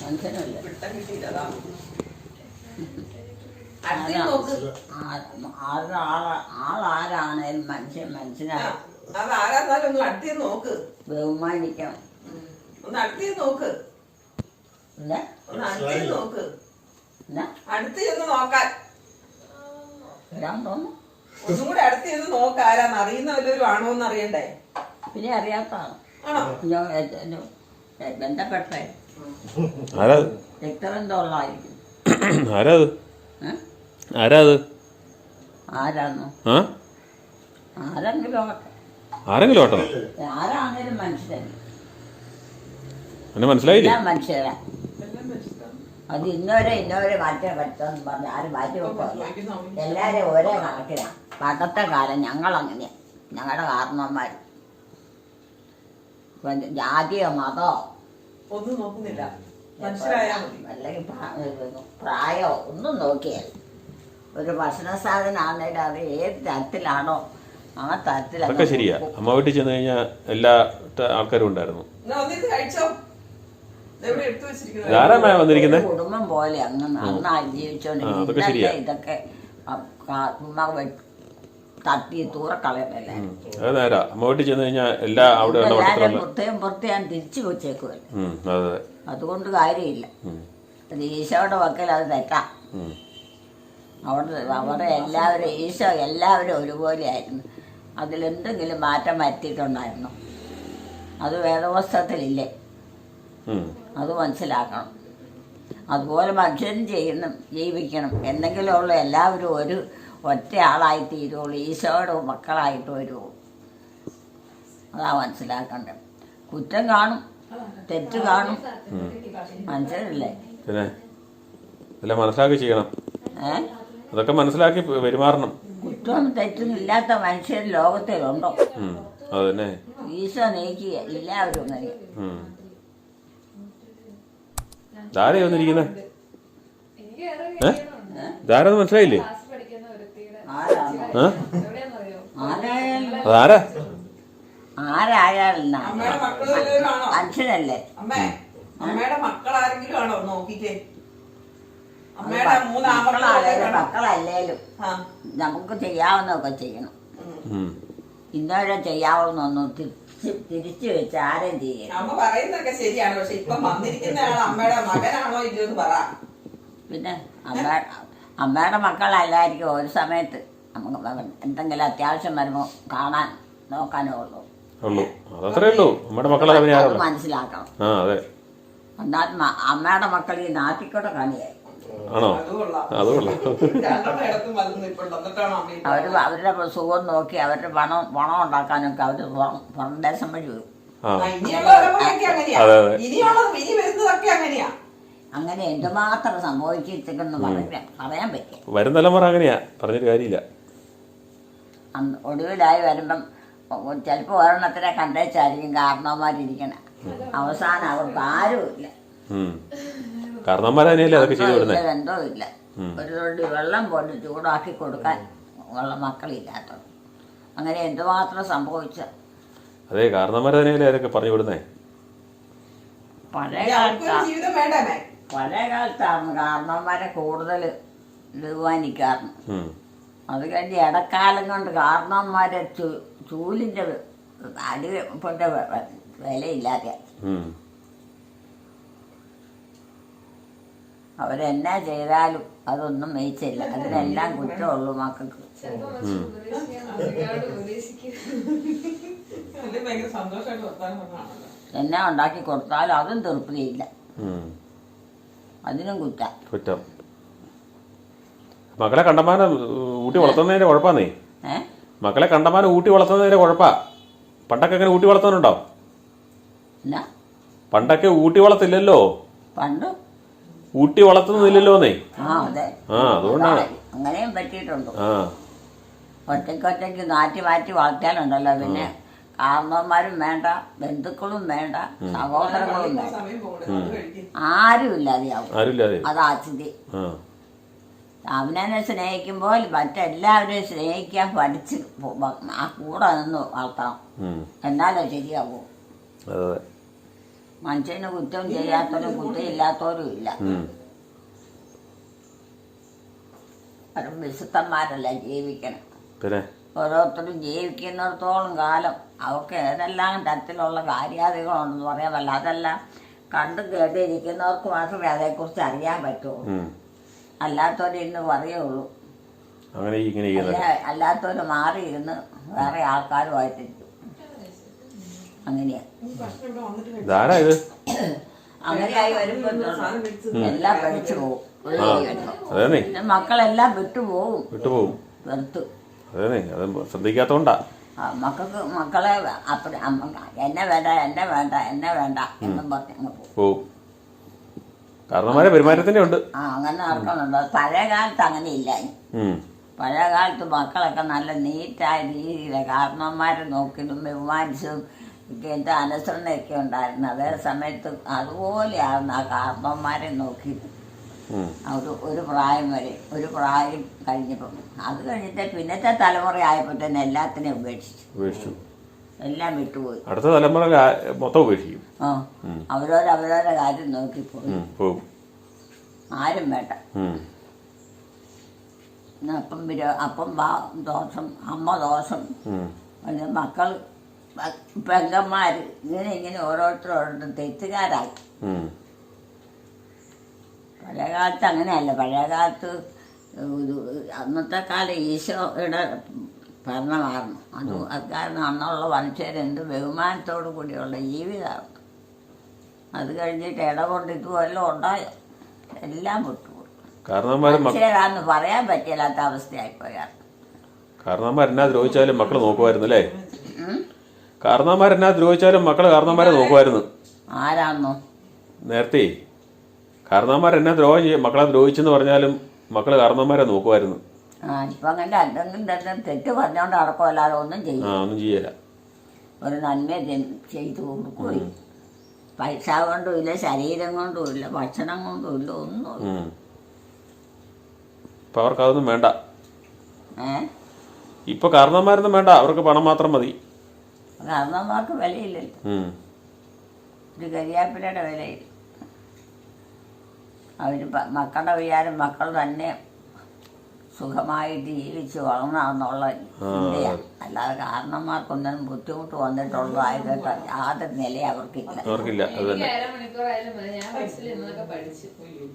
മനുഷ്യനല്ല ആളാരാണേലും മനുഷ്യൻ മനുഷ്യനാണ് അത് ആരാന്നാലും ഒന്ന് അടുത്ത് നോക്ക് ബഹുമാനിക്കണം. ഒന്ന് അടുത്ത് നോക്ക് ഒന്ന് അടുത്ത് നോക്ക് അടുത്ത് ചെന്ന് നോക്കാൻ വരാൻ തോന്നു ഒന്നും കൂടെ അടുത്ത് ചെന്ന് നോക്കാരാന്ന് അറിയുന്ന വല്ലവരും ആണോ അറിയണ്ടേ പിന്നെ അറിയാത്തതാണ് ബന്ധപ്പെട്ടേ. രക്തബന്ധമുള്ളതായിരിക്കും. ആരാന്നോ? ആ? ആരെങ്കിലും. ആരെങ്കിലും ഓട്ടോ ആരാണെങ്കിലും എന്നെ മനസ്സിലായില്ലേ? മനുഷ്യരാ. എല്ലാം അത് ഇന്നവരെ ഇന്നവരെ മാറ്റാൻ പറ്റുമെന്ന് പറഞ്ഞ് ആരും മാറ്റി വെക്കില്ല എല്ലാവരും ഒരേ കണക്കിലാണ് പണ്ടത്തെ കാലം ഞങ്ങളങ്ങനെയാണ് ഞങ്ങളുടെ കാരണവന്മാർ ജാതിയോ മതോ? ഒന്നും നോക്കുന്നില്ല. അല്ലെങ്കിൽ പ്രാ- ഒന്നും നോക്കിയാൽ. ഒരു ഭക്ഷണ സാധനമാണെങ്കിലും അത് ഏത് തരത്തിലാണോ ആ തരത്തിൽ ഒക്കെ ശരിയാ. അമ്മ വീട്ടിൽ ചെന്ന് കഴിഞ്ഞാൽ എല്ലാ ആൾക്കാരും ഉണ്ടായിരുന്നു. ധാരാളമായി വന്നിരിക്കുന്നത് കുടുംബം പോലെ അങ്ങ് നന്നായി ജീവിച്ചോണ്ട്. ഇതൊക്കെ ആ, കാ- ചുമ്മാ വെ- തട്ടി തൂറക്കളയല്ലേ അത് നേരാ. അമ്മ വീട്ടിൽ ചെന്ന് കഴിഞ്ഞാൽ എല്ലാ അവിടെ പുറത്തേയും പുറത്തേയും തിരിച്ചു വെച്ചേക്കുമല്ലോ അതുകൊണ്ട് കാര്യമില്ല. അത് ഈശോയുടെ വക്കൽ അത് തെറ്റാം. അവിടെ അവിടെ എല്ലാവരും ഈശോ എല്ലാവരും ഒരുപോലെ ആയിരുന്നു. അതിലെന്തെങ്കിലും മാറ്റം വരുത്തിയിട്ടുണ്ടായിരുന്നു. അത് വേദവസ്ത്രത്തിലില്ലേ. അത് മനസ്സിലാക്കണം. അതുപോലെ മനുഷ്യനും ചെയ്യണം ജീവിക്കണം. എന്തെങ്കിലുമുള്ള എല്ലാവരും ഒരു ഒറ്റ ആളായി തീരുള്ളൂ ഈശോയുടെ മക്കളായിട്ട് വരുള്ളൂ അതാ മനസ്സിലാക്കണ്ടേ കുറ്റം കാണും തെറ്റ് കാണും. മനസ്സിലല്ലേ പിന്നെ മനസ്സിലാക്കി ചെയ്യണം. അതൊക്കെ മനസ്സിലാക്കി പെരുമാറണം. കുറ്റവും തെറ്റും ഇല്ലാത്ത മനുഷ്യർ ലോകത്തിലുണ്ടോ? അതന്നെ. അത് തന്നെ ഈശോ നീക്കിയ എല്ലാവരും നീക്കി ധാരയൊന്നിരിക്കുന്നേ. ഇതാരാന്ന് മനസ്സിലായില്ലേ? അതാരാ? ആരായാലും മനുഷ്യനല്ലേ? അമ്മയുടെ ആണോ? നോക്കിക്കേ. മക്കളല്ലേലും നമുക്ക് ചെയ്യാവുന്നതൊക്കെ ചെയ്യണം. ഇന്നവരെ ചെയ്യാവുന്നൊന്നും തിരിച്ച് തിരിച്ചു വെച്ച് ആരും ചെയ്യണം അമ്മ പറയുന്നതൊക്കെ ശരിയാണ്. പക്ഷെ ഇപ്പൊ വന്നിരിക്കുന്ന അമ്മയുടെ മകനാണോ പറ. പിന്നെ അമ്മ അമ്മയുടെ മക്കളല്ലായിരിക്കും ഒരു സമയത്ത്. നമുക്ക് എന്തെങ്കിലും അത്യാവശ്യം വരുമ്പോൾ കാണാൻ നോക്കാനേ ഉള്ളൂ. ഉള്ളൂ അതത്രേ ഉള്ളൂ. നമ്മുടെ മക്കളെ അവനെ അത് മനസ്സിലാക്കണം. ആ അതെ. എന്നാൽ മ- അമ്മയുടെ മക്കൾ ഈ നാട്ടിക്കൂടെ കാണിയായി ആണോ? അത് അവർ അവരുടെ സുഖം നോക്കി അവരുടെ പണം പണം ഉണ്ടാക്കാനൊക്കെ അവർ പുറം ദേശം വഴി വരും. അതെ, അതെ. അങ്ങനെ എന്തുമാത്രം സംഭവിച്ചിട്ടെന്ന് പറയാൻ പറയാൻ പറ്റും വരും തലമുറ അങ്ങനെയാ. പറഞ്ഞിട്ട് കാര്യമില്ല. അന്ന് ഒടുവിലായി വരുമ്പം ചിലപ്പോൾ ഒരെണ്ണത്തിനെ കണ്ടേച്ചായിരിക്കും കാരണവന്മാരിരിക്കണ. അവസാനം അവർക്ക് ആരുമില്ല ഇല്ല. കാരണവന്മാരെ തന്നെയല്ലേ അതൊക്കെ ചെയ്തു വിടുന്നത് എന്തോ ഇല്ല. ഒരു തൊണ്ടി വെള്ളം പോലും ചൂടാക്കി കൊടുക്കാൻ ഉള്ള മക്കളില്ലാത്തത് അങ്ങനെ എന്തുമാത്രം സംഭവിച്ച? അതെ കാരണവന്മാരെ തന്നെയല്ലേ അതൊക്കെ പറഞ്ഞു വിടുന്നേ? പഴയ കാലത്ത്. ജീവിതം വേണ്ടേ പഴയ കാലത്താണ് കാരണവന്മാരെ കൂടുതൽ ബഹുമാനിക്കാറുണ്ട്. അത് കഴിഞ്ഞ് ഇടക്കാലം കൊണ്ട് കാരണവന്മാരെ ചൂലിന്റെ ചൂലിന്റെ അടിപ്പെട്ട വിലയില്ലാതെ. അവരെന്നാ ചെയ്താലും അതൊന്നും മേയിച്ചില്ല. അതിനെല്ലാം കുറ്റമുള്ളൂ മക്കൾക്ക്. എന്നാ ഉണ്ടാക്കി കൊടുത്താലും അതും തൃപ്തിയില്ല. അതിനും കുറ്റ. കുറ്റം. മക്കളെ കണ്ടമാനം ഊട്ടി വളർത്തുന്നതിന്റെ കുഴപ്പാന്നേ? ഏ? മക്കളെ കണ്ടമാനം ഊട്ടി വളർത്തുന്നതിന്റെ കുഴപ്പാ? പണ്ടൊക്കെ അങ്ങനെ ഊട്ടി വളർത്തുന്നുണ്ടോ എന്നാ പണ്ടൊക്കെ ഊട്ടി വളർത്തില്ലല്ലോ? പണ്ട്. ഊട്ടി വളർത്തുന്നില്ലല്ലോന്നേ? ആ അതെ. ആ അതുകൊണ്ടാണ് അങ്ങനെയും പറ്റിയിട്ടുണ്ട്. ആ. ഒറ്റയ്ക്ക് ഒറ്റയ്ക്ക് നാറ്റി മാറ്റി വളർത്തിയാലുണ്ടല്ലോ പിന്നെ. കാരണവന്മാരും വേണ്ട ബന്ധുക്കളും വേണ്ട സഹോദരങ്ങളും വേണ്ട. ആരുമില്ലാതെയാവും. അത് കഴിക്കും അവനെന്നെ അവനെ സ്നേഹിക്കുമ്പോൾ മറ്റെല്ലാവരെയും സ്നേഹിക്കാൻ പഠിച്ച് ആ കൂടെ നിന്ന് വളർത്തണം. എന്നാലേ ശരിയാവൂ. മനുഷ്യന് കുറ്റം ചെയ്യാത്തവരും കുറ്റം ഇല്ലാത്തവരും ഇല്ല. വിശുദ്ധന്മാരല്ല ജീവിക്കണം. പിന്നെ? ഓരോരുത്തരും ജീവിക്കുന്നിടത്തോളം കാലം അവർക്ക് ഏതെല്ലാം തരത്തിലുള്ള കാര്യാദികളുണ്ടെന്ന് പറയാൻ പറ്റില്ല അതെല്ലാം കണ്ടും കേട്ടിരിക്കുന്നവർക്ക് മാത്രമേ അതേക്കുറിച്ച് അറിയാൻ പറ്റുള്ളൂ. അല്ലാത്തവർ ഇന്ന് പറയുള്ളൂ. അങ്ങനെ ഇങ്ങനെ അല്ലാത്തവർ മാറിയിരുന്ന് വേറെ ആൾക്കാരുമായിട്ടിരിക്കും അങ്ങനെയാ. ഭക്ഷണം ഇവിടെ വന്നിട്ട് ഇതാരാ ഇത് അങ്ങനെയായി വരുമ്പോൾ എല്ലാം പഠിച്ചു പോകും. മക്കളെല്ലാം വിട്ടുപോകും. വിട്ടുപോകും. വെറുത്ത്. അത് ശ്രദ്ധിക്കാത്തോണ്ടാ. ആ, മക്കൾക്ക് മക്കളെ അപ്പഴ എന്നെ വേണ്ട എന്നെ വേണ്ട എന്നെ വേണ്ട എന്നും പറഞ്ഞ് അങ്ങ് പോകും. പോവും കാരണന്മാരെ പെരുമാറ്റത്തിന്റെ ഉണ്ട്. ആ അങ്ങനെ നടക്കുന്നുണ്ട്. പഴയ കാലത്ത് അങ്ങനെ ഇല്ല. ഉം. പഴയ കാലത്ത് മക്കളൊക്കെ നല്ല നീറ്റായ രീതിയിൽ കാരണവന്മാരെ നോക്കിയിട്ടും ബഹുമാനിച്ചും എന്റെ അനുസരണയൊക്കെ ഉണ്ടായിരുന്നു. അതേ സമയത്ത് അതുപോലെയാണ് ആ കാരണവന്മാരെ നോക്കി ഉം. ഒരു പ്രായം വരെ ഒരു പ്രായം കഴിഞ്ഞപ്പം. അത് കഴിഞ്ഞിട്ട് പിന്നത്തെ തലമുറ ആയപ്പോൾ തന്നെ എല്ലാത്തിനെയും ഉപേക്ഷിച്ചു. ഉപേക്ഷിച്ചു. എല്ലാം വിട്ടുപോയി. അടുത്ത തലമുറ മൊത്തം ഉപേക്ഷിക്കും. ആ അവരവരവരവരുടെ കാര്യം നോക്കിപ്പോയി. പോകും. ആരും വേണ്ട. അപ്പം വിരോ അപ്പം വാ ദോഷം അമ്മ ദോഷം. മക്കൾ പെങ്ങന്മാർ ഇങ്ങനെ ഇങ്ങനെ ഓരോരുത്തരോടും തെറ്റുകാരായി. പഴയ കാലത്ത് അങ്ങനെയല്ല. പഴയ കാലത്ത് അന്നത്തെ കാലം ഈശോയുടെ ഭരണമായിരുന്നു. അത് അത് കാരണം അന്നുള്ള മനുഷ്യരെന്ത് ബഹുമാനത്തോടു കൂടിയുള്ള ജീവിതമാണ് അത് കഴിഞ്ഞിട്ട് ഇടകൊണ്ട് ഇതുമെല്ലാം ഉണ്ടായോ. എല്ലാം വിട്ടുപോയി. മനുഷ്യരാന്ന് പറയാൻ പറ്റില്ലാത്ത അവസ്ഥയായിപ്പോയാണ് കാരണന്മാരെന്നാ ദ്രോഹിച്ചാലും മക്കൾ നോക്കുമായിരുന്നു അല്ലേ? കാരണന്മാരെന്നാ ദ്രോഹിച്ചാലും മക്കൾ കാരണന്മാരെ നോക്കുമായിരുന്നു. ആരാന്നോ? നേരത്തെ കാരണന്മാരെന്നാ ദ്രോഹം ചെയ്യും. മക്കളെ ദ്രോഹിച്ചെന്ന് പറഞ്ഞാലും മക്കൾ കാരണവന്മാരെ നോക്കുമായിരുന്നു. ആ ഇപ്പം അങ്ങനെ എന്തെങ്കിലും തന്നെ തെറ്റ് പറഞ്ഞോണ്ട് നടക്കുമല്ലാതെ ഒന്നും ചെയ്യും ആ ഒന്നും ചെയ്യല ഒരു നന്മ ചെയ്- ചെയ്തു കൊടുക്കുകയും പൈസ കൊണ്ടും ഇല്ല ശരീരം കൊണ്ടും ഇല്ല ഭക്ഷണം കൊണ്ടും ഇല്ല ഒന്നും. ഉം. ഇപ്പൊ അവർക്ക് അതൊന്നും വേണ്ട. ഏ? ഇപ്പൊ കാരണവന്മാരൊന്നും വേണ്ട. അവർക്ക് പണം മാത്രം മതി. കാരണവന്മാർക്ക് വിലയില്ലല്ലോ. ഉം. ഒരു കരിയാപ്പിലയുടെ വിലയില്ല. അവർ മക്കളുടെ വിചാരം മക്കൾ തന്നെ സുഖമായിട്ട് ജീവിച്ച് വളർന്നാന്നുള്ള ചിന്തയാണ് അല്ലാതെ കാരണന്മാർക്കൊന്നും ബുദ്ധിമുട്ട് വന്നിട്ടുള്ളതായിട്ട് യാതൊരു നില അവർക്കില്ല.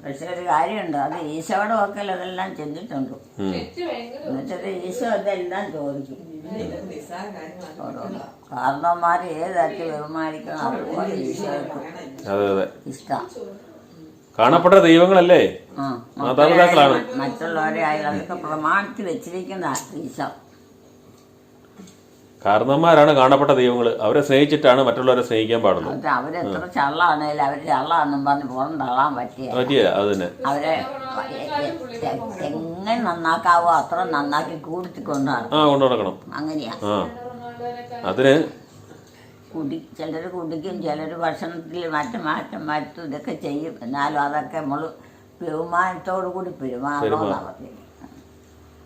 പക്ഷെ ഒരു കാര്യമുണ്ട് അത് ഈശോയുടെ വക്കൽ അതെല്ലാം ചെന്നിട്ടുണ്ട്. എന്നിട്ട് ഈശോ അതെല്ലാം ചോദിക്കും. കാരണന്മാർ ഏതാക്കി ബഹുമാനിക്കണം അതുപോലെ ഈശോയ്ക്ക് ഇഷ്ടം. കാണപ്പെട്ട ദൈവങ്ങളല്ലേ? മാതാപിതാക്കളാണ്. മറ്റുള്ളവരെ പ്രമാണിച്ച് വെച്ചിരിക്കുന്ന ഈശോ. കാരണന്മാരാണ് കാണപ്പെട്ട ദൈവങ്ങൾ അവരെ സ്നേഹിച്ചിട്ടാണ് മറ്റുള്ളവരെ സ്നേഹിക്കാൻ പാടുള്ളൂ. അവരെത്ര ചള്ളാണേലും ചള്ളാന്നും പറഞ്ഞ് പുറം തള്ളാൻ പറ്റിയ പറ്റിയ അത് തന്നെ അവരെ എങ്ങനെ നന്നാക്കാവോ അത്ര നന്നാക്കി കൂടിത്തി കൊണ്ടുനടക്കണം. അങ്ങനെയാ. അതിന് കുടി ചിലർ കുടിക്കും ചിലർ ഭക്ഷണത്തിൽ മറ്റു മാറ്റം മാറ്റും ഇതൊക്കെ ചെയ്യും. എന്നാലും അതൊക്കെ നമ്മൾ ബഹുമാനത്തോടു കൂടി പെരുമാറണമെന്നാണ് പറഞ്ഞത്.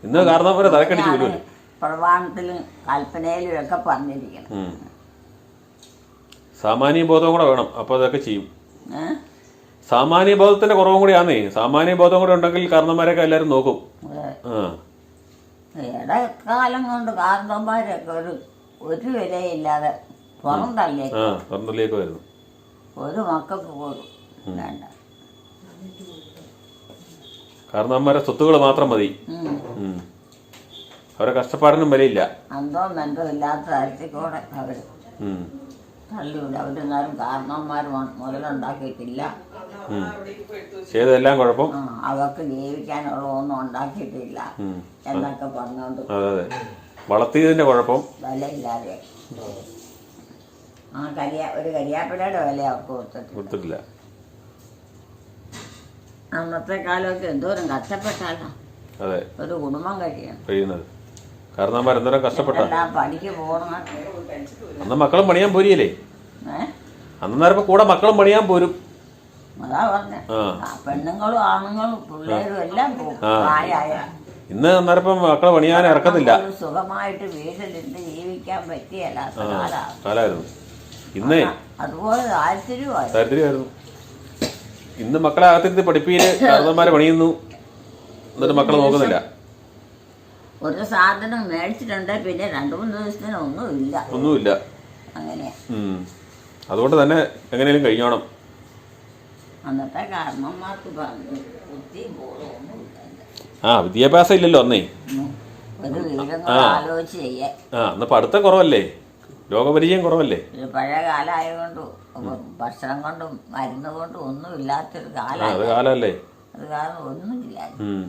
ഇന്ന് കാരണന്മാരെ തലക്കടിച്ച് അങ്ങനെയാണ് വിടുമല്ലോ പ്രമാണത്തിലും കൽപ്പനയിലും ഒക്കെ പറഞ്ഞിരിക്കണം. സാമാന്യ ബോധം കൂടെ വേണം അപ്പോൾ അതൊക്കെ ചെയ്യും. സാമാന്യ ബോധത്തിന്റെ കുറവും കൂടി ആന്നേ സാമാന്യ ബോധം കൂടെ ഉണ്ടെങ്കിൽ കാരണന്മാരൊക്കെ എല്ലാരും നോക്കും. കാലം കൊണ്ട് കാരണന്മാരൊക്കെ ഒരു ഒരു വിലയില്ലാതെ പുറം തള്ളിയേക്ക് ആ വരുന്നു. ഒരു മക്കൾക്ക് പോലും വേണ്ട. കാരണവന്മാരെ സ്വത്തുകൾ മാത്രം മതി. ഉം. ഉം. അവരെ കഷ്ടപ്പാടിനും വിലയില്ല. അന്തോ ഇല്ലാത്ത കൂടെ അവർ ഉം. തള്ളിവിടും. അവരെന്നാലും കാരണവന്മാർ മു- മുതലുണ്ടാക്കിയിട്ടില്ല. അവിടേക്ക് പോയി എടുത്തു വെച്ചു. ചെയ്തതെല്ലാം കുഴപ്പം. ആ, അവർക്ക് ജീവിക്കാനുള്ള ഒന്നും ഉണ്ടാക്കിയിട്ടില്ല ഉം. എന്നൊക്കെ പറഞ്ഞുകൊണ്ട് അതെ അതെ. വളർത്തിയതിന്റെ കുഴപ്പം. വിലയില്ലാതെ. ആ കരിയ ഒരു കരിയാപ്പിലയുടെ വില അവർക്ക് കൊടുത്തിട്ട്. കൊടുത്തിട്ടില്ല. അന്നത്തെ കാലമൊക്കെ എന്തോരം കഷ്ടപ്പെട്ടാലോ. അതെ. ഒരു കുടുംബം കഴിയണം. കഴിയുന്നത്. കാരണന്മാർ എന്തോരം കഷ്ടപ്പെട്ട. എല്ലാം പണിക്ക് പോകണം. അന്ന് മക്കളും പണിയാൻ പോരിയല്ലേ? ഏ? അന്നേരം കൂടെ മക്കളും പണിയാൻ പോരും. അതാ പറഞ്ഞ. ആ. പെണ്ണുങ്ങളും ആണുങ്ങളും പിള്ളേരും എല്ലാം പോകും ആ. പ്രായമായ ഇന്ന് അന്നേരം മക്കളെ പണിയാൻ ഇറക്കത്തില്ല. ഒരു സുഖമായിട്ട് വീട്ടിലിരുന്ന് ജീവിക്കാൻ പറ്റിയല്ല കാലാണ് കാലായിരുന്നു. ഇന്നേ. അതുപോലെ താല്പര്യമായി ദാരിദ്ര്യമായിരുന്നു. ഇന്ന് മക്കളെ അകത്തിരുത്തി പഠിപ്പീര് കാരണന്മാരെ പണിയുന്നു. എന്നിട്ട് മക്കളെ നോക്കുന്നില്ല. ഒരു സാധനം മേടിച്ചിട്ടുണ്ട് പിന്നെ രണ്ടു മൂന്ന് ദിവസത്തിന് ഒന്നുമില്ല. ഒന്നുമില്ല. അങ്ങനെ. ഉം. അതുകൊണ്ട് തന്നെ എങ്ങനെയും കഴിഞ്ഞോണം അന്നത്തെ കാരണന്മാർക്ക് പറഞ്ഞു ആ വിദ്യാഭ്യാസം ഇല്ലല്ലോ അന്നേ. ഉം. ഒരു വിവരങ്ങൾ ആ. ആലോചിച്ച് ചെയ്യാൻ. ആ കുറവല്ലേ? രോഗപരിചയം കുറവല്ലേ? പഴയ കാലമായതുകൊണ്ട് ഭക്ഷണം കൊണ്ടും മരുന്ന് കൊണ്ടും ഒന്നും ഇല്ലാത്തൊരു ആ അത് കാലമായി കാലമല്ലേ അത് കാരണം ഒന്നുമില്ല. ഉം.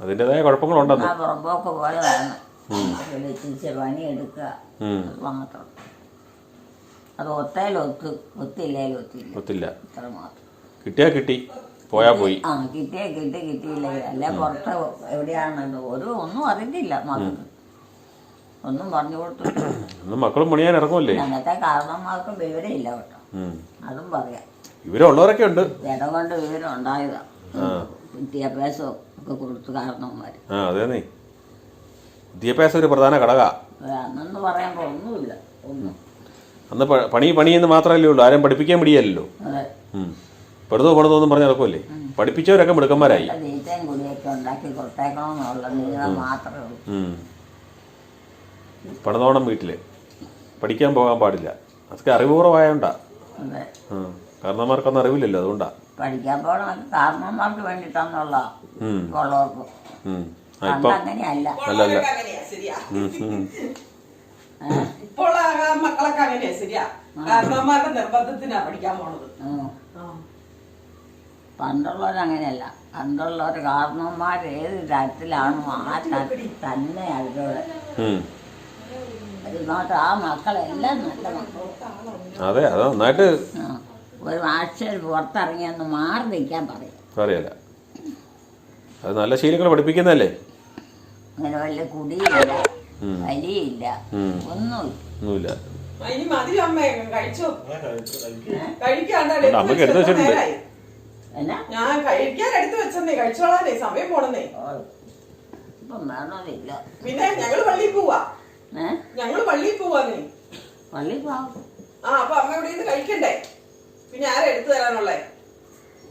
അതിന്റെതായ കുഴപ്പങ്ങളുണ്ടെന്ന്. ആ പുറമ്പോക്ക് പോലെ വേണം. പണി പണിയെടുക്കുക. ഉം. അത് മാത്രം. അത് ഒത്തേലൊത്ത് ഒത്തില്ലേലും ഒത്തില്ല. ഒത്തില്ല. മാത്രം. കിട്ടിയാ കിട്ടി പോയാ പോയി. ആ കിട്ടിയാ കിട്ടി കിട്ടിയില്ല. അല്ല പുറത്ത് എവിടെയാണെന്ന് ഒരു ഒന്നും അറിഞ്ഞില്ല മകൾക്ക് ഒന്നും പറഞ്ഞു കൊടുത്തു മക്കളും പണിയാൻ ഇറങ്ങുമല്ലേ? അങ്ങനത്തെ കാരണന്മാർക്ക് വിവരമില്ല കേട്ടോ. അതും പറയാം. വിവരമുള്ളവരൊക്കെ ഉണ്ട്. ജനം കൊണ്ട് വിവരം ഉണ്ടായതാ വിദ്യാഭ്യാസം ഒക്കെ കൊടുത്തു കാരണവന്മാര്. അതേന്നേ വിദ്യാഭ്യാസം ഒരു പ്രധാന ഘടക. അന്നെന്ന് പറയാൻ ഒന്നുമില്ല ഒന്നും. അന്ന് പണി പണി എന്ന് മാത്രമല്ലേ ഉള്ളൂ. ആരും പഠിപ്പിക്കാൻ പിടിയല്ലോ അതെ. പെടുതോ പെടുതോ പറഞ്ഞു നടക്കുമല്ലേ പഠിപ്പിച്ചവരൊക്കെ മിടുക്കന്മാരായി. മാത്രമേ ഉള്ളൂ. പണിതോണം വീട്ടിൽ. പഠിക്കാൻ പോകാൻ പാടില്ല. അതൊക്കെ അറിവ് കുറവായോണ്ടാ അതെ. ഉം. കാരണന്മാർക്കൊന്നും അറിവില്ലല്ലോ അതുകൊണ്ടാ. പഠിക്കാൻ പോകണം കാരണന്മാർക്ക് ഇപ്പം അങ്ങനെയാ ശരിയാ. മക്കളൊക്കെ അങ്ങനെയാ നിർബന്ധത്തിനാ പഠിക്കാൻ പോണത്. പണ്ടുള്ളവരങ്ങനെയല്ല. പണ്ടുള്ളവർ കാരണന്മാർ ഏത് തരത്തിലാണോ ആ തരത്തിൽ തന്നെ അവരോട്. ആ മക്കളെല്ലാം നല്ല മക്കൾ അതെ അത് നന്നായിട്ട്. ഒരു ആഴ്ചയിൽ പുറത്തിറങ്ങിയെന്ന് മാറി നിൽക്കാൻ പറയും. അറിയാല അത് നല്ല ശീലങ്ങൾ പഠിപ്പിക്കുന്നതല്ലേ? അങ്ങനെ വലിയ കുടിയില്ല. വലിയില്ല. ഒന്നുമില്ല. വെച്ചിട്ടുണ്ട്. എന്നാ? ഞാൻ കഴിക്കാൻ എടുത്തു വെച്ചെന്നേ കഴിച്ചോളാനേ സമയം പോണെന്നേ. പിന്നെ ഞങ്ങൾ പള്ളിയിൽ പോവാ. ഞങ്ങൾ പള്ളിയിൽ പോവാന്നേ. പള്ളിയിൽ പോവാം. ആ അപ്പൊ അമ്മ ഇവിടെ നിന്ന് കഴിക്കണ്ടേ? പിന്നെ ആരാ എടുത്തു തരാനുള്ളേ?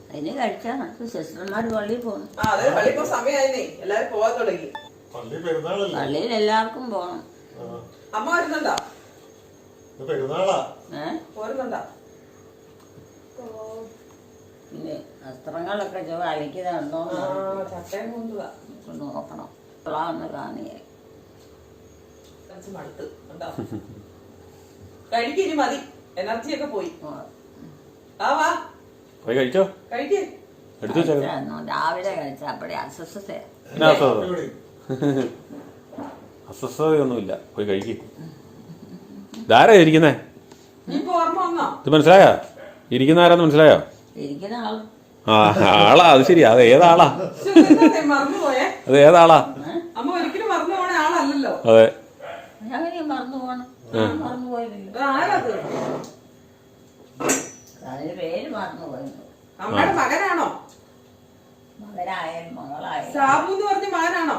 അതിന് കഴിച്ചാ സിസ്റ്റർമാർ പള്ളിയിൽ പോകണം ആ അതെ പള്ളി പോ സമയമായിരുന്നേ എല്ലാരും പോവാൻ തുടങ്ങി. പള്ളിയിൽ എല്ലാവർക്കും പോണം. അമ്മ വരുന്നുണ്ടോ? പെരുന്നാളാ. ഏ? പോരുന്നുണ്ടോ? പിന്നെ വസ്ത്രങ്ങളൊക്കെ കൊണ്ടുവാ നോക്കണം കൊള്ളാമെന്ന് കുറച്ച് മടുത്ത്. ഉണ്ടോ കഴിക്കിനി മതി. എനർജി ഒക്കെ പോയി ആ വാ. പോയി കഴിച്ചോ? കഴിക്കേ. എടുത്തു. രാവിലെ അസ്വസ്ഥതയൊന്നുമില്ല. പോയി കഴിക്ക്. ധാരാ ഇരിക്കുന്നേ? ഇത് മനസ്സിലായോ? ഇരിക്കുന്ന ആരാന്ന് മനസ്സിലായോ? ആ ആളാ. അത് ശരി അത് ഏതാളാ? അത് ഏതാളാ? അമ്മ ഒരിക്കലും മറന്നു പോണ ആളല്ലല്ലോ. അതെ. അങ്ങനെ മറന്നു പോകണം മറന്നു പോയില്ല ഇത് ആരത്? അതിന് പേര് മറന്നു പോയി. അമ്മയുടെ മകനാണോ? മകനായാലും മകളായാലും. സാബു എന്ന് പറഞ്ഞ മകനാണോ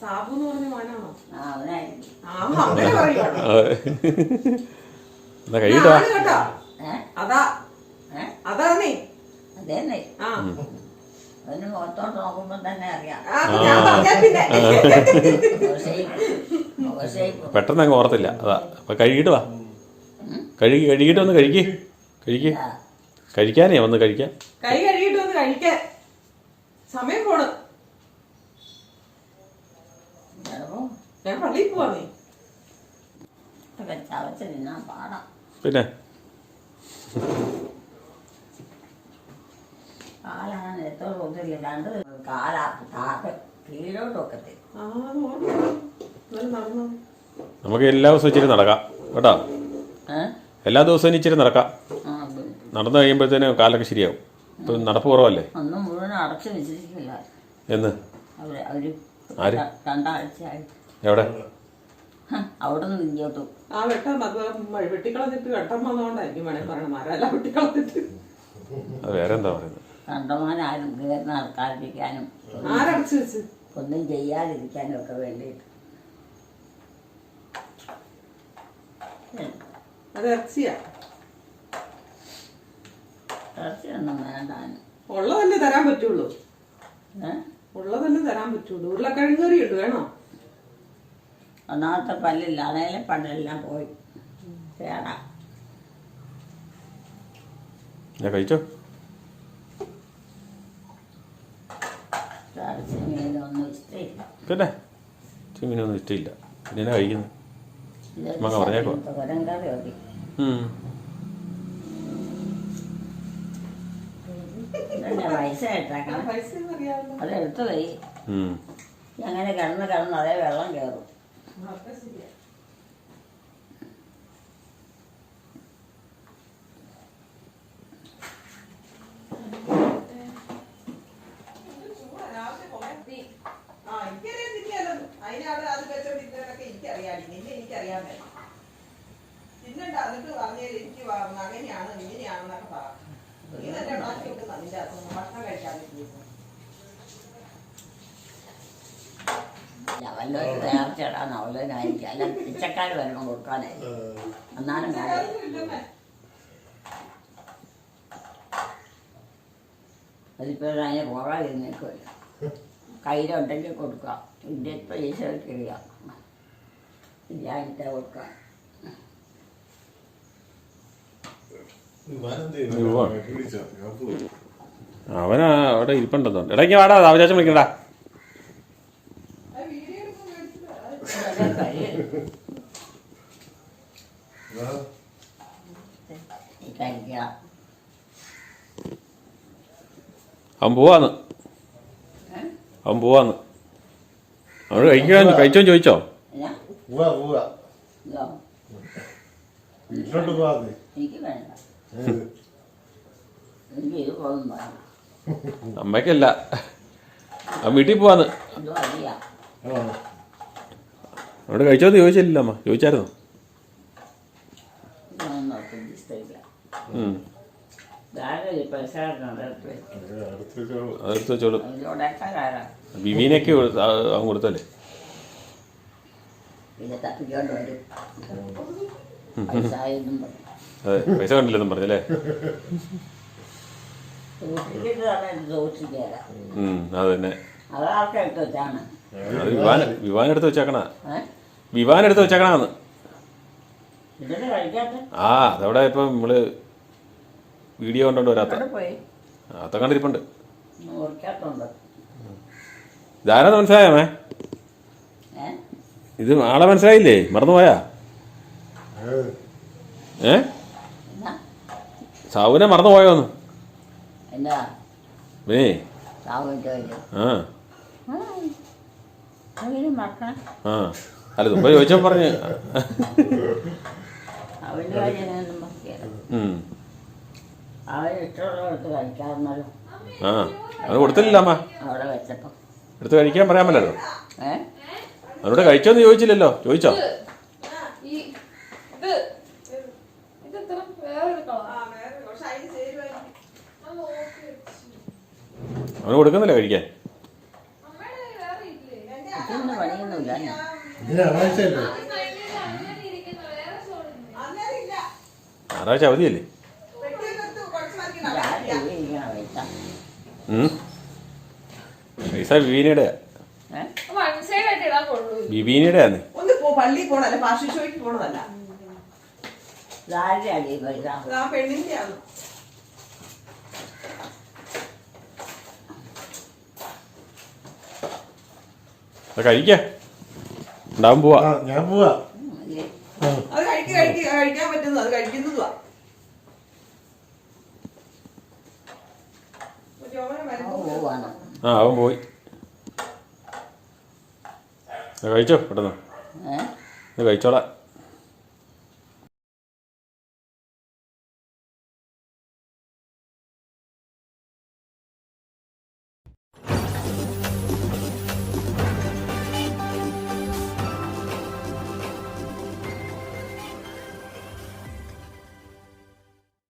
സാബു എന്ന് പറഞ്ഞ മകനാണോ ആ അവനായിരിക്കും. ആ അമ്മ അങ്ങനെ പറയുവാണോ അതെ. എന്നാ കഴിയിട്ടോ ആണ് കേട്ടോ. ഏ? അതാ. ഏ? അതാ നീ അതേന്നെ. ആ. അവന് മുഖത്തോട്ട് നോക്കുമ്പോൾ തന്നെ അറിയാം. പെട്ടെന്ന് അങ്ങ് ഓർത്തില്ല. അതാ. അപ്പൊ കഴുകിയിട്ട് വാ. കഴുകി കഴുകിയിട്ട് വന്ന് കഴിക്ക്. കഴിക്ക്. ആ, കഴിക്കാനേ വന്ന് കഴിക്കാം കൈ കഴുകിയിട്ട് വന്ന് കഴിക്കാൻ. സമയം പോണ്. ഞാൻ പള്ളിയിൽ പിന്നെ? കാലാണ്. ഏറ്റവും ഒത്തില്ല രണ്ട് കാലാ താഴെ കീഴോട്ടൊക്കെ നമുക്ക് എല്ലാ ദിവസവും ഇച്ചിരി നടക്കാം. കേട്ടോ? എല്ലാ ദിവസവും ഇച്ചിരി നടക്കാം. നടന്നു കഴിയുമ്പോഴത്തേനും കാലൊക്കെ ശരിയാവും. ഇപ്പം നടപ്പ് കുറവല്ലേ? ഒന്നും മുഴുവൻ അടച്ചു വെച്ചിരിക്കില്ല എന്ന്? അവർ അവർ ആര്? എവിടെ? അവിടെ നിന്ന് ഇങ്ങോട്ടും. ആ വെട്ടം. അത് വെട്ടിക്കളഞ്ഞിട്ട് വെട്ടം വന്നോണ്ടായിരിക്കും വേണേ പറയണ മരമല്ല വെട്ടിക്കളഞ്ഞിട്ട്? അത് വേറെ എന്താ പറയുന്നത് കണ്ടമാനാരും കയറി നടക്കാതിരിക്കാനും ആരടച്ചു വെച്ച് ഒന്നും ചെയ്യാതിരിക്കാനും ഒക്കെ വേണ്ടിയിട്ട്. അത് ഇറച്ചിയാ? ഇറച്ചിയൊന്നും ഉള്ള തന്നെ തരാൻ പറ്റുള്ളൂ. ഉള്ള തന്നെ തരാൻ പറ്റുള്ളൂ. ഉരുളക്കിഴങ്ങ് കറി ഉണ്ട് വേണോ? ഒന്നാമത്തെ പല്ലില്ല. അതായത് പണ്ടെല്ലാം പോയി. കേടാ കഴിച്ചോ? പിന്നെ ചെമ്മീനൊന്നും ഇഷ്ടമില്ല പിന്നെ കഴിക്കുന്നു? കഴിക്കുന്നത് പറഞ്ഞേക്കോ മങ്ങ പറഞ്ഞേക്കുവാ. തോരൻ കറി മതി ഉം. ഇതെന്നെ പൈസ ഇട്ടേക്കണം പൈസ അറിയാമല്ലോ. അതെടുത്ത് വൈ ഉം. അങ്ങനെ കിടന്ന് കിടന്ന് അതേ വെള്ളം കയറും അതൊക്കെ ശരിയാ ആ, എനിക്കറിയാം നിന്നെയല്ലെന്ന്. അതിനവിടെ അത് വെച്ചോണ്ടിരിക്കുന്നതൊക്കെ എനിക്കറിയാടി. നിന്നെ എനിക്കറിയാൻ മേല. തിന്നണ്ട, എന്നിട്ട് പറഞ്ഞേര് എനിക്ക് വ- അങ്ങനെയാണ് ഇങ്ങനെയാണെന്നൊക്കെ പറ. നീ തന്നെ ഉണ്ടാക്കി അകത്തുനിന്ന് ഭക്ഷണം കഴിക്കാതിരിക്കുന്നു. വല്ലവരും നേർച്ചയിടാൻ അവലോനായിരിക്കും അല്ല പിച്ചക്കാർ വരണം കൊടുക്കാനായിരിക്കും. എന്നാലും. അതിപ്പോൾ അതിന് കയ്യിലുണ്ടെങ്കിൽ കൊടുക്കാം. ഇതിന്റെ ഇപ്പോൾ ഈശോയ്ക്ക് ഇടിയാം ഇല്ലാഞ്ഞിട്ട് കൊടുക്കാം. വിമാനം. തീരുമാനം വിളിച്ചോ ഞാൻ പോയി അവനാ അവിടെ ഇരിപ്പുണ്ടെന്നുണ്ട് ഇടയ്ക്ക് വാടാ അവകാശം വിളിക്കണ്ടാ. അവൻ പോവാന്ന്? അവൻ പോവാന്ന്. അവനോട് കഴിക്കാൻ കഴിച്ചോ ചോദിച്ചോ? എനിക്ക് വേണ്ട. എനിക്ക് പോകുന്നു അമ്മയ്ക്കല്ല. ആ വീട്ടിൽ പോവാന്ന്. അവിടെ കഴിച്ചോന്ന് ചോദിച്ചില്ല അമ്മ. ചോദിച്ചായിരുന്നു? അതെടുത്ത് അവൻ കൊടുത്തല്ലേ? പൈസ കണ്ടില്ലെന്നും പറഞ്ഞല്ലേ? സൂക്ഷിച്ചിട്ട് തന്നെ സൂക്ഷിക്കുക ഉം അത് തന്നെ അതാർക്ക് എടുത്ത് വെച്ചാണ്? അത് വിവാൻ വിവാൻ എടുത്ത് വെച്ചേക്കണ. വിവാൻ എടുത്ത് വെച്ചേക്കണന്ന്. ഇതിന് കഴിക്കാത്ത? ആ അതവിടെ ഇപ്പം നമ്മൾ വീഡിയോ കണ്ടോണ്ട് വരാത്ത. അവിടെ പോയി? അത്ത കണ്ടിരിപ്പുണ്ട്. ഇതാരാന്ന് മനസ്സിലായമേ ഏഹ് ഇത് ആളെ മനസ്സിലായില്ലേ? മറന്നുപോയാ? ഏ. എന്നാ? സാവുനെ മറന്നുപോയോന്ന്. എന്താ? വേ ആ. ആ. അല്ല പറഞ്ഞ്. ആ. അവന് കൊടുത്തില്ല അമ്മ. എടുത്ത് കഴിക്കാൻ പറയാൻ പറ്റല്ലോ അവരോട് കഴിച്ചോന്ന് ചോദിച്ചില്ലല്ലോ. ചോദിച്ചോ? അവന് കൊടുക്കുന്നില്ല കഴിക്കാൻ? പണിയൊന്നുമില്ല. ഞായറാഴ്ച അവധിയല്ലേ. പൈസ. ബിബീനയുടെ ബിബീനയുടെ ആണ് ഒന്ന് പോ പള്ളിയിൽ പോണല്ല പാശുശോയ്ക്ക് പോണതല്ല. പെണ്ണിന്റെ ആണ് അത് കഴിക്ക. ഉണ്ടാവും പോവാ. ഞാൻ പോവാ. ആ. അത് കഴിക്കുക കഴിക്കുക കഴിക്കാൻ പറ്റുന്നു. അത് കഴിക്കുന്നതുവാ ആ അവൻ പോയി. കഴിച്ചോ പെട്ടെന്ന്? കഴിച്ചോളാം.